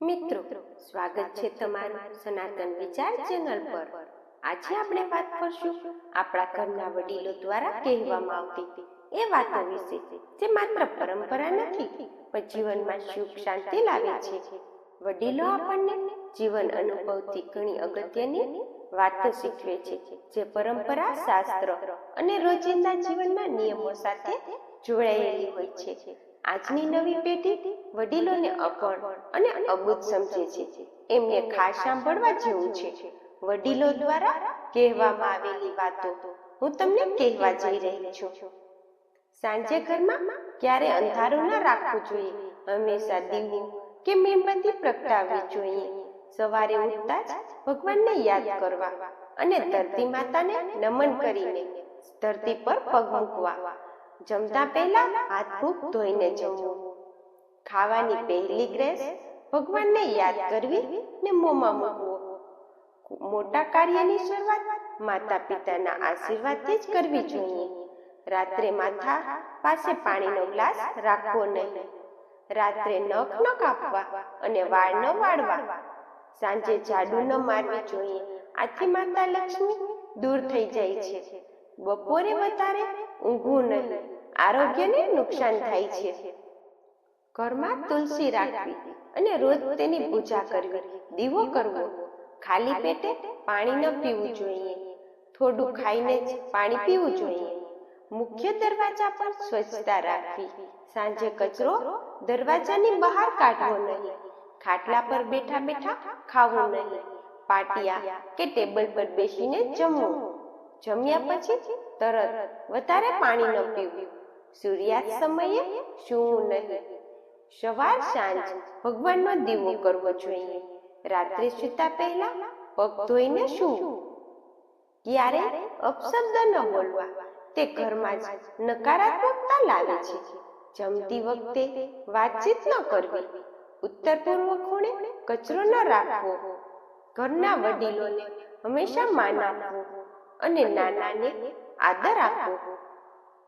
મિત્રો સ્વાગત છે તમારું સનાતન વિચાર ચેનલ પર. આજે આપણે વાત કરશું આપણા ઘરના વડીલો દ્વારા કહેવામાં આવતી. એ વાતો વિશે જે માત્ર પરંપરા નથી પણ જીવનમાં સુખ શાંતિ લાવે છે. વડીલો આપણને જીવન અનુભવથી ઘણી અગત્યની વાતો શીખવે છે. જે પરંપરા શાસ્ત્ર અને રોજિંદા જીવનના નિયમો સાથે જોડાયેલી હોય છે. આજની નવી પેઢી વડીલોને અપણ અને અબૂત સમજે છે. એમને ખાસ સાંભળવા જેવું છે. વડીલો દ્વારા કહેવામાં આવેલી વાતો હું તમને કહેવા જઈ રહી છું. સાંજે ઘરમાં ક્યારે અંધારું ના રાખવું જોઈએ. હંમેશા દીવો કે મીણબત્તી પ્રગટાવવી જોઈએ. સવારે ઉઠતા જ ભગવાનને યાદ કરવા અને ધરતી માતાને નમન કરીને ધરતી પર પગ મૂકવા જમતા પહેલા હાથ મુખ ધોઈને જમવું ખાવાની પહેલી ગ્રેસ ભગવાનને યાદ કરવી ને મોંમાં મૂકવો. મોટા કાર્યની શરૂઆત માતા પિતાના આશીર્વાદથી જ કરવી જોઈએ. રાત્રે માથા પાસે પાણીનો ગ્લાસ રાખવો નહીં. રાત્રે નખ ન કાપવા અને વાળ ન વાળવા. સાંજે ઝાડુ ન મારવી જોઈએ. આથી માતા લક્ષ્મી દૂર થઈ જાય છે. બપોરે વધારે ઊંઘવું નહીં. આરોગ્યને નુકસાન થાય છે. ઘરમાં તુલસી રાખવી અને રોજ તેની પૂજા કરવી. દીવો કરવો. ખાલી પેટે પાણી ન પીવું જોઈએ. થોડું ખાઈને જ પાણી પીવું જોઈએ. મુખ્ય દરવાજા પર સ્વચ્છતા રાખવી. સાંજે કચરો દરવાજાની બહાર કાઢવો નહીં. ખાટલા પર બેઠા બેઠા ખાવું નહીં. પાટિયા કે ટેબલ પર બેસીને જમવું. જમ્યા પછી તરત વધારે પાણી ન પીવું. સૂર્યાસ્ત સમયે સૂવું નહીં. સવાર સાંજ ભગવાનનો દીવો કરવો જોઈએ. રાત્રે સૂતા પહેલા પગ ધોઈને સૂવું. ક્યારે? અપશબ્દ ન બોલવા. તે ઘરમાં જ નકારાત્મકતા લાવે છે. જમતી વખતે વાતચીત ન કરવી. ઉત્તર પૂર્વ ખૂણે કચરો ન રાખવો. ઘરના વડીલોને હંમેશા માન આપવું. અને નાનાને આદર આપો.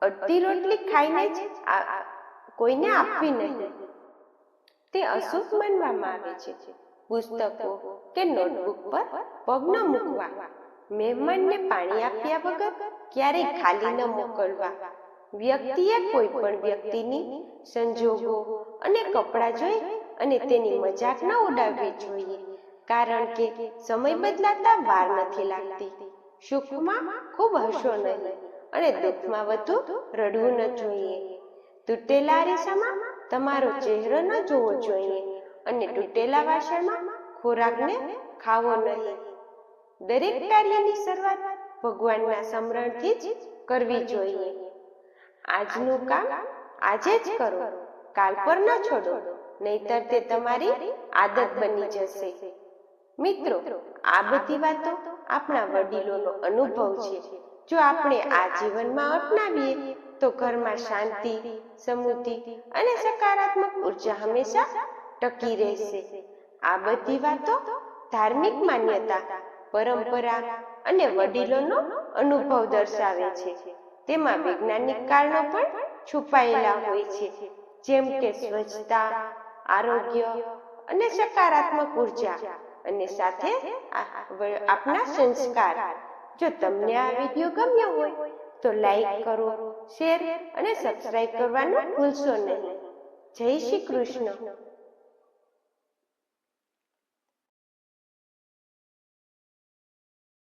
અડધી રોટલી ખાઈને જ કોઈને આપવી નહીં. તે અશુભ માનવામાં આવે છે. પુસ્તકો કે નોટબુક પર પગ ન મૂકવા. મહેમાનને પાણી આપ્યા વગર ક્યારેય ખાલી ન મોકલવા. વ્યક્તિએ કોઈ પણ વ્યક્તિની સંજોગો અને કપડાં જોઈ અને તેની મજાક ન ઉડાવવી જોઈએ. કારણ કે સમય બદલાતા વાર નથી લાગતી. સુખમાં ખૂબ હશો નહીં અને દુઃખમાં વધુ રડવું ન જોઈએ. તૂટેલા રેસામાં તમારો ચહેરો ન જોવો જોઈએ અને તૂટેલા વાસણમાં ખોરાકને ખાવો નહીં. દરેક કાર્યની શરૂઆત ભગવાનના સ્મરણથી જ કરવી જોઈએ. આજનું કામ આજે જ કરો. કાલ પર ન છોડો. નહીતર તે તમારી આદત બની જશે. મિત્રો આ બધી વાતો આપણા વડીલોનો અનુભવ છે. જો આપણે આ જીવનમાં અપનાવીએ તો ઘરમાં શાંતિ સમૃદ્ધિ અને સકારાત્મક ઊર્જા હંમેશા ટકી રહેશે. આ બધી વાતો ધાર્મિક માન્યતા પરંપરા અને વડીલોનો અનુભવ દર્શાવે છે. તેમાં વૈજ્ઞાનિક કારણો પણ છુપાયેલા હોય છે. જેમ કે સ્વચ્છતા આરોગ્ય અને સકારાત્મક ઊર્જા. અને સાથે આપના આપણા સંસ્કાર. જો તમને આ વીડિયો ગમ્યો હોય તો લાઈક કરો શેર અને સબસ્ક્રાઇબ કરવાનું ભૂલશો નહીં. જય શ્રી કૃષ્ણ.